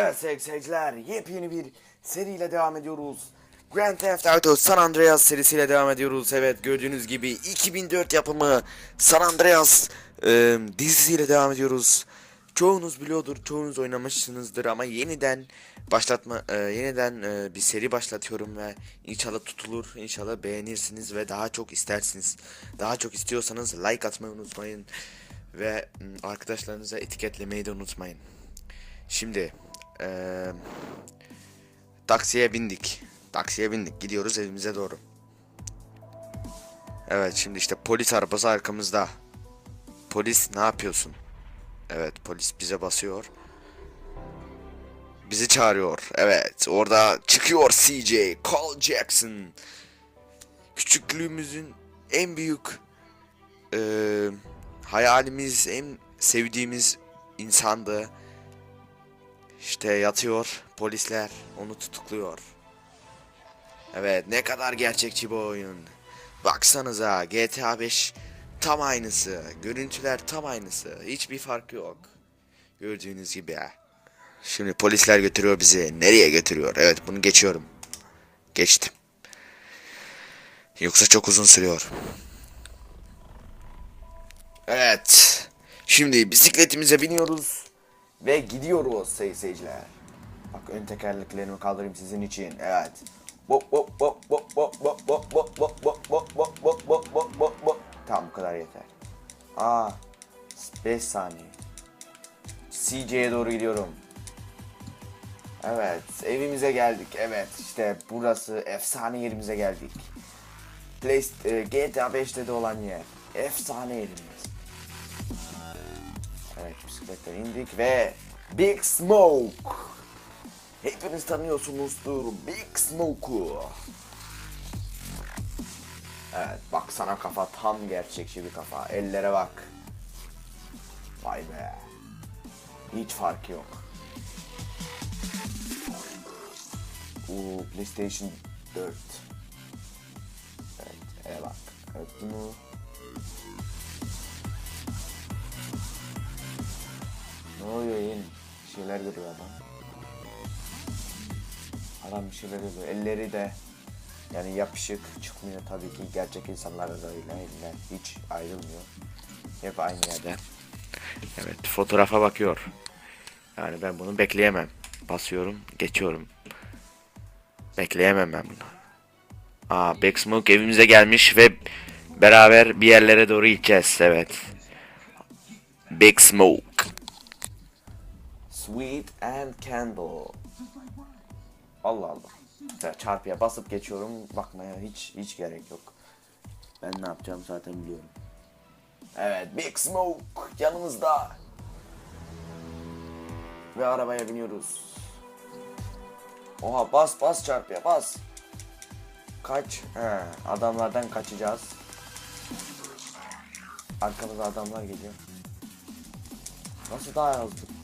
Evet sevgili seyirciler yepyeni bir seriyle devam ediyoruz. Grand Theft Auto San Andreas serisiyle devam ediyoruz. Evet gördüğünüz gibi 2004 yapımı San Andreas e, dizisiyle devam ediyoruz. Çoğunuz biliyordur, çoğunuz oynamışsınızdır ama yeniden başlatma, e, yeniden e, bir seri başlatıyorum ve inşallah tutulur, inşallah beğenirsiniz ve daha çok istersiniz. Daha çok istiyorsanız like atmayı unutmayın ve arkadaşlarınıza etiketlemeyi de unutmayın. Şimdi eee, taksiye bindik. Taksiye bindik. Gidiyoruz evimize doğru. Evet şimdi işte polis arabası arkamızda. Polis ne yapıyorsun? Evet polis bize basıyor. Bizi çağırıyor. Evet orada çıkıyor CJ Cole Jackson. Küçüklüğümüzün en büyük eee, hayalimiz, en sevdiğimiz insandı. İşte yatıyor polisler onu tutukluyor. Evet ne kadar gerçekçi bu oyun. Baksanıza GTA 5 tam aynısı. Görüntüler tam aynısı. Hiçbir fark yok. Gördüğünüz gibi. Şimdi polisler götürüyor bizi. Nereye götürüyor? Evet bunu geçiyorum. Geçtim. Yoksa çok uzun sürüyor. Evet. Şimdi bisikletimize biniyoruz. Ve gidiyoruz sayın seyirciler. Bak ön tekerleklerimi kaldırayım sizin için. Evet. Bop bop bop bop bop bop bop bop bop bop bop bop bop bop bop bop bop. Tamam bu kadar yeter. Aa 5 saniye. CJ'ye doğru gidiyorum. Evet evimize geldik. Evet işte burası efsane yerimize geldik. Play, e, GTA 5'te de olan yer. Efsane yerimiz. Evet bisikletten indik ve Big Smoke. Hepiniz tanıyorsunuzdur Big Smoke'u. Evet bak sana kafa tam gerçekçi bir kafa. Ellere bak. Vay be. Hiç farkı yok. Oo, PlayStation 4. Evet, ele bak. Evet bunu Ne oluyor yeni? Bir şeyler görüyor adam. Adam bir şeyler görüyor. Elleri de yani yapışık çıkmıyor tabii ki. Gerçek insanlarda da öyle. Eller hiç ayrılmıyor. Hep aynı yerde. Evet fotoğrafa bakıyor. Yani ben bunu bekleyemem. Basıyorum geçiyorum. Bekleyemem ben bunu. Aa Backsmoke evimize gelmiş ve beraber bir yerlere doğru gideceğiz. Evet. Big Smoke. Sweet and Candle. Allah Allah. Mesela çarpıya basıp geçiyorum. Bakmaya hiç hiç gerek yok. Ben ne yapacağım zaten biliyorum. Evet, Big Smoke yanımızda. Ve arabaya biniyoruz. Oha bas bas çarpıya bas. Kaç. He, adamlardan kaçacağız. Arkamızda adamlar geliyor. Nasıl daha hızlı?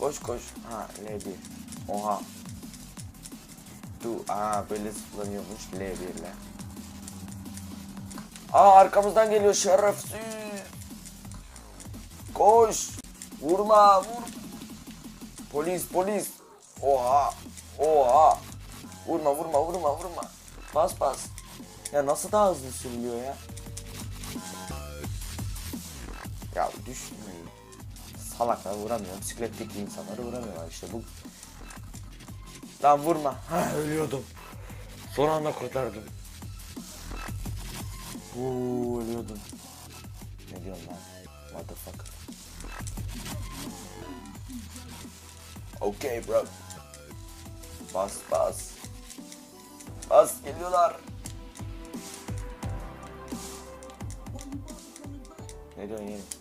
Koş koş. Ha L1. Oha. Du aa böyle zıplanıyormuş L1 ile. Aa arkamızdan geliyor şerefsiz. Koş. Vurma vur. Polis polis. Oha. Oha. Vurma vurma vurma vurma. Bas bas. Ya nasıl daha hızlı sürülüyor ya? Ya düşmeyin. Salaklar vuramıyor. Bisikletteki insanları vuramıyorlar işte bu. Lan vurma. Ha ölüyordum. Son anda kurtardım. Uuu ölüyordum. Ne diyorsun lan? Motherfucker. Okay bro. Bas bas. Bas geliyorlar. Ne diyorsun yeğenim?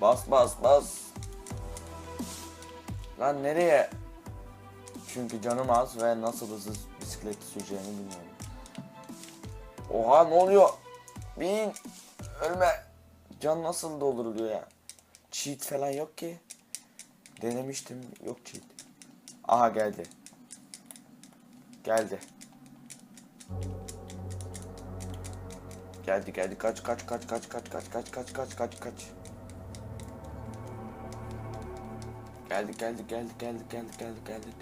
Bas bas bas. Lan nereye? Çünkü canım az ve nasıl hızlı bisikleti süreceğimi bilmiyorum. Oha ne oluyor? Bin. Ölme. Can nasıl dolduruluyor ya? Cheat falan yok ki. Denemiştim. Yok cheat. Aha geldi. Geldi. Geldi geldi kaç kaç kaç kaç kaç kaç kaç kaç kaç kaç kaç. Geldik geldik geldik geldik geldik geldik geldik.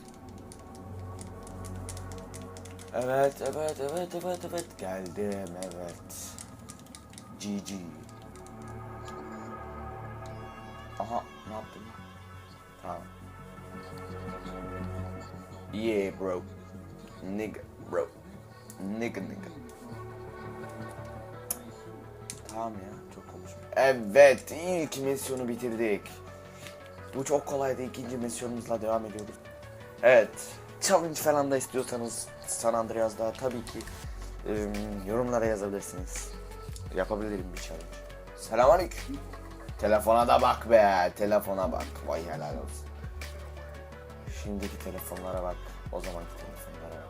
Evet evet evet evet evet geldim evet. GG. Aha ne yaptın? Tamam. Yeah bro. Nigga bro. Nigga nigga. Tamam ya çok konuşma. Evet ilk misyonu bitirdik. Bu çok kolaydı. İkinci misyonumuzla devam ediyoruz. Evet. Challenge falan da istiyorsanız San Andreas'da tabii ki ım, yorumlara yazabilirsiniz. Yapabilirim bir challenge. Selamünaleyküm. Telefona da bak be. Telefona bak. Vay helal olsun. Şimdiki telefonlara bak. O zamanki telefonlara.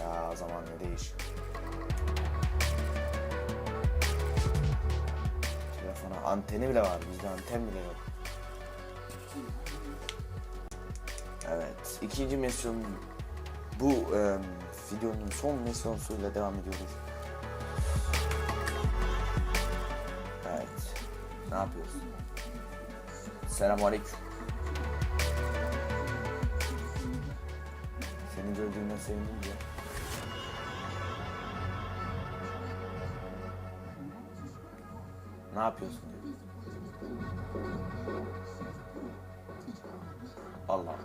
Ya o zaman ne değişik. Telefona anteni bile var. Bizde anten bile yok. Evet. ikinci misyon bu e, videonun son misyonuyla devam ediyoruz. Evet. Ne yapıyorsun? Selamünaleyküm. Seni gördüğümden sevindim Ne yapıyorsun diyor. Allah.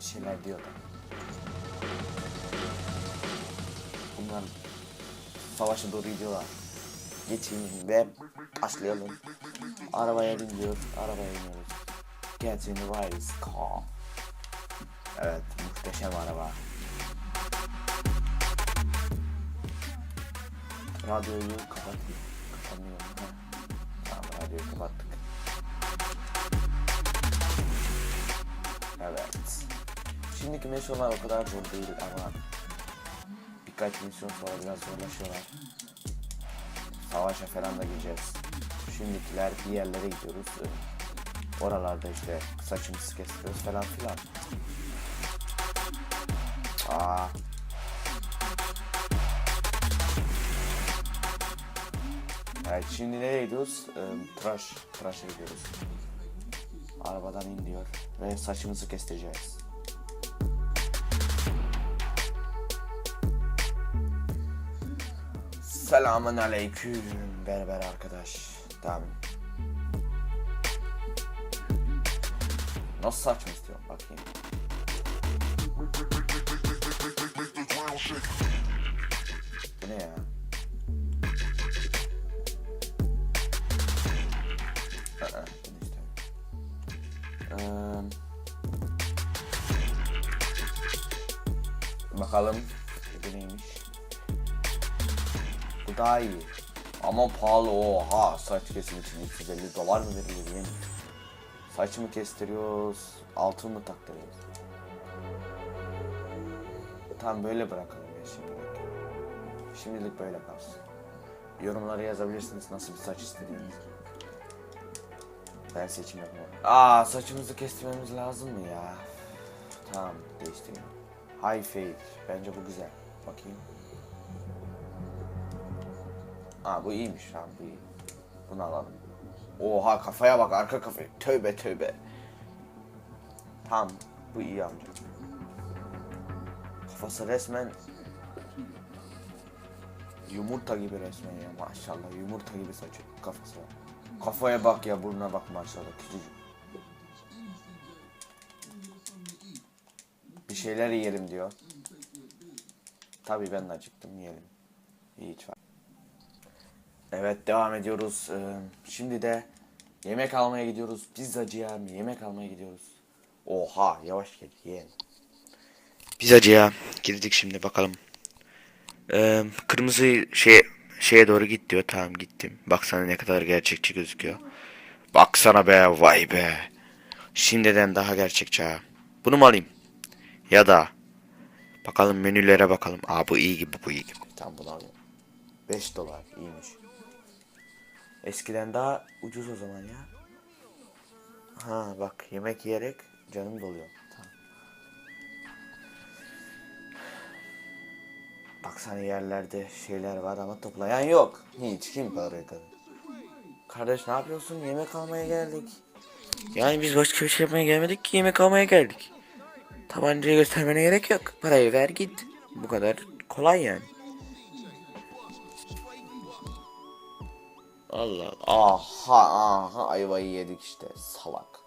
Bir şeyler diyor da. Bunlar savaşa doğru gidiyorlar. Geçeyim ve başlayalım. Arabaya bin. Arabaya iniyoruz. Get in the race car. Evet muhteşem araba. Radyoyu kapatayım. Kapanıyor. Radyoyu kapattık. Evet. Şimdiki misyonlar o kadar zor değil ama birkaç misyon sonra biraz zorlaşıyorlar. Savaşa falan da gireceğiz. Şimdikiler bir yerlere gidiyoruz. Oralarda işte saçımızı kestiriyoruz falan filan. Aa. Evet şimdi nereye gidiyoruz? Ee, tıraş. Tıraşa gidiyoruz. Arabadan in diyor ve saçımızı kestireceğiz. Selamun aleyküm berber arkadaş. Tamam. Nasıl saç mı istiyorsun bakayım. Bu ne ya? Eee, bakalım bu neymiş? Bu daha iyi. Ama pahalı oha saç kesim için 350 dolar mı verilir yemin? Saç mı kestiriyoruz? Altın mı taktırıyoruz? Tamam böyle bırakalım ya şimdilik. Şimdilik böyle kalsın. Yorumlara yazabilirsiniz nasıl bir saç istediğinizi. Ben seçim yapmam. Aa saçımızı kestirmemiz lazım mı ya? Tamam değiştireyim. High fade. Bence bu güzel. Bakayım. Aa bu iyiymiş tamam bu iyi. Bunu alalım. Oha kafaya bak arka kafaya. Tövbe tövbe. Tamam bu iyi amca. Kafası resmen yumurta gibi resmen ya maşallah yumurta gibi saçı kafası var. Kafaya bak ya burnuna bak maşallah küçücük. Bir şeyler yiyelim diyor. Tabii ben de acıktım yiyelim. Hiç var. Evet devam ediyoruz. Ee, şimdi de yemek almaya gidiyoruz. Pizzacıya yemek almaya gidiyoruz. Oha yavaş gel yeğen. Pizzacıya girdik şimdi bakalım. Ee, kırmızı şey şeye doğru git diyor. Tamam gittim. Baksana ne kadar gerçekçi gözüküyor. Baksana be vay be. Şimdiden daha gerçekçi ha. Bunu mu alayım? Ya da bakalım menülere bakalım. Aa bu iyi gibi bu iyi gibi. Tamam bunu alıyorum. 5 dolar iyiymiş. Eskiden daha ucuz o zaman ya. Ha bak yemek yiyerek canım doluyor. Baksana yerlerde şeyler var ama toplayan yok. Hiç kim parayı kadar. Kardeş ne yapıyorsun? Yemek almaya geldik. Yani biz başka bir şey yapmaya gelmedik ki yemek almaya geldik. Tabancayı göstermene gerek yok. Parayı ver git. Bu kadar kolay yani. Allah aha aha ayvayı yedik işte salak.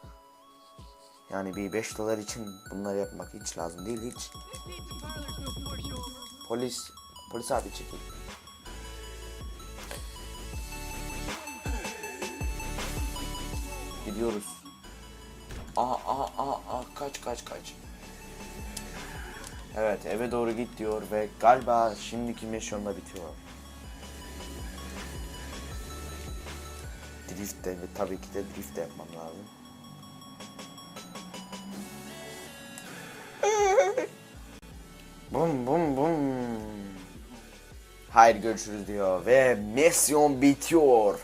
Yani bir 5 dolar için bunları yapmak hiç lazım değil hiç. Polis polis abi çekil. Gidiyoruz. Aha aha aha aha kaç kaç kaç. Evet eve doğru git diyor ve galiba şimdiki misyonla bitiyor. Drift de tabii ki de drift de yapmam lazım. Bum bum bum. Haydi görüşürüz diyor ve misyon bitiyor.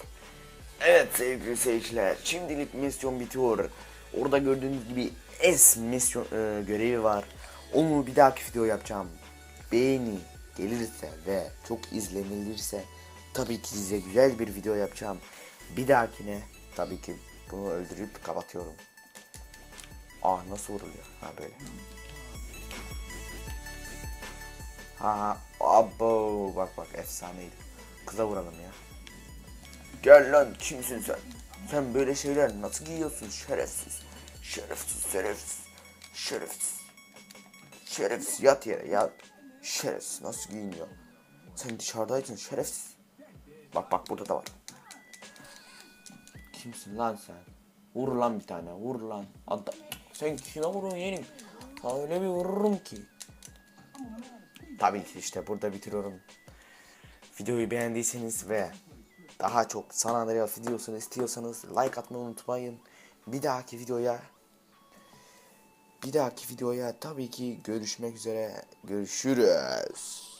Evet sevgili seyirciler şimdilik misyon bitiyor. Orada gördüğünüz gibi S misyon e, görevi var. Onu bir dahaki video yapacağım. Beğeni gelirse ve çok izlenilirse tabii ki size güzel bir video yapacağım. Bir dahakine tabii ki bunu öldürüp kapatıyorum. Ah nasıl vuruluyor? Ha böyle. Ha abo bak bak efsaneydi. Kıza vuralım ya. Gel lan kimsin sen? Sen böyle şeyler nasıl giyiyorsun şerefsiz? Şerefsiz şerefsiz. Şerefsiz. Şerefsiz yat yere yat. Şerefsiz nasıl giyiniyor? Sen dışarıdaydın şerefsiz. Bak bak burada da var. Kimsin lan sen? Vur lan bir tane vur lan. Adam. Sen kime vuruyorsun yeğenim? Sana öyle bir vururum ki. Tabii ki işte burada bitiriyorum. Videoyu beğendiyseniz ve daha çok San Andreas videosunu istiyorsanız like atmayı unutmayın. Bir dahaki videoya bir dahaki videoya tabii ki görüşmek üzere. Görüşürüz.